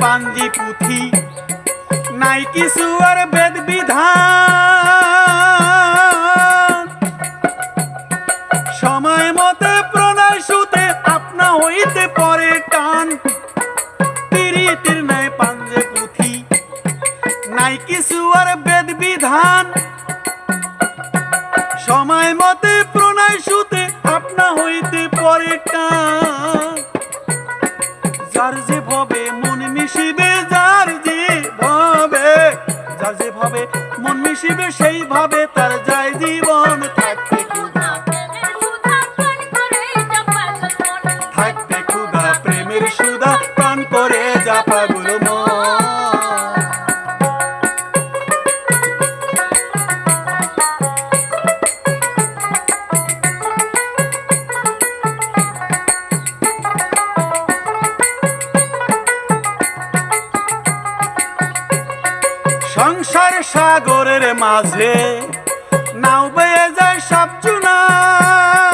पांजी पुथी नाई किशोर वेद विधान। বিধান সময় মতে প্রণয় সুতে আপনা হইতে পরে যার যে ভবে মন মিশিবে, যার যে ভবে যার যে ভবে মন মিশিবে, সেই ভাবে তার যায় সাগরের মাঝে, নাও বেয়ে যায় সব চুনায়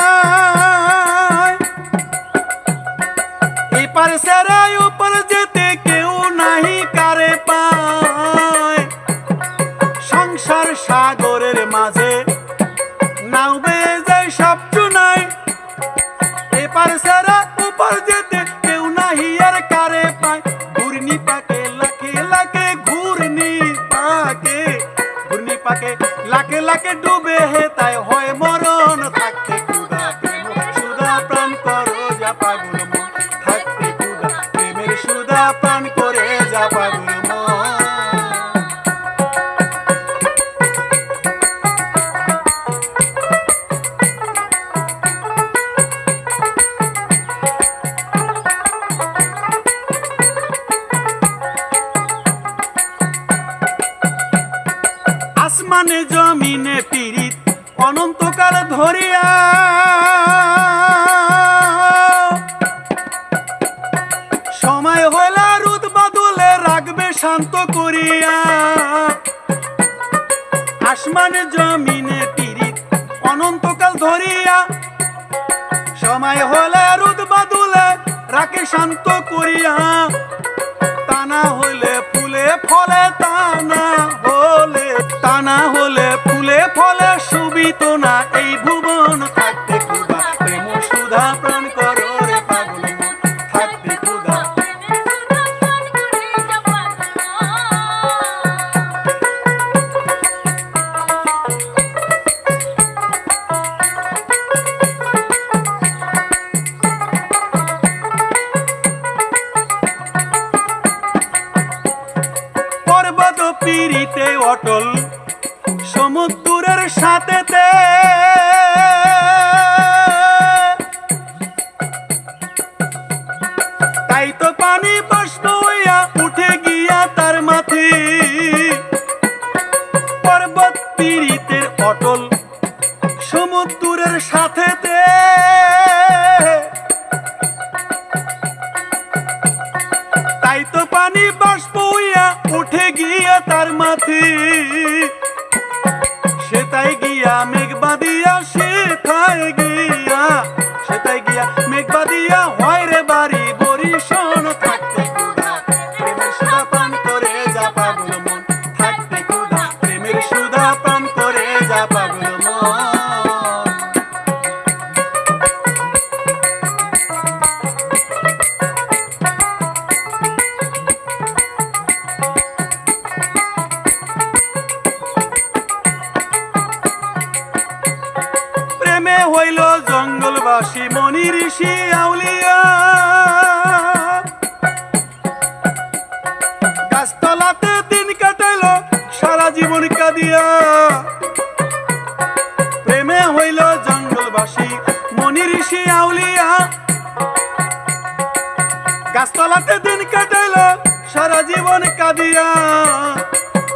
এপার সেরাই উপর যেতে কেউ নাহি কারে পায়। সংসার সাগরের মাঝে, নাও বেয়ে যায় সব চুনায় এপার সেরা উপর যেতে পাকে লাকে লাকে ডুবে হে তাই হয় মরণ। থাকতে সুদা সুধা প্রাণ করে অনন্তকাল ধরিয়া সময় হইলা রুদ বদলে রাখবে শান্ত করিয়া। আসমানে জমিনে পীড়িত অনন্তকাল ধরিয়া। সময় হলে রুদ বদলে রাখে শান্ত করিয়া। টানা হলে ফুলে ফলে সাথেতে। তাই তো পানি বাষ্প হইয়া উঠে গিয়া তার মাথে পর্বত অটল সমুদ্রের সাথেতে। তাই তো পানি বাষ্প উঠে গিয়া তার মাথে হইল জঙ্গলবাসী মনি ঋষি আউলিয়া। মনি ঋষি আউলিয়া। গাছতলাতে দিন কাটাইল, সারা জীবন কাঁদিয়া।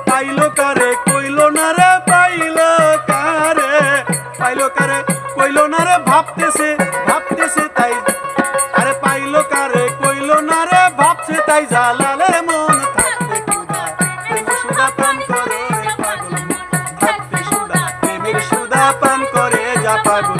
পাইলো কারে, কইলো না রে, পাইলো কারে। কারে, কইলো না রে, ভাবতেছে ভাবতেছে তাই। আরে পাইলো কারে, কইলো না রে, ভাবছে তাই। মন পাগল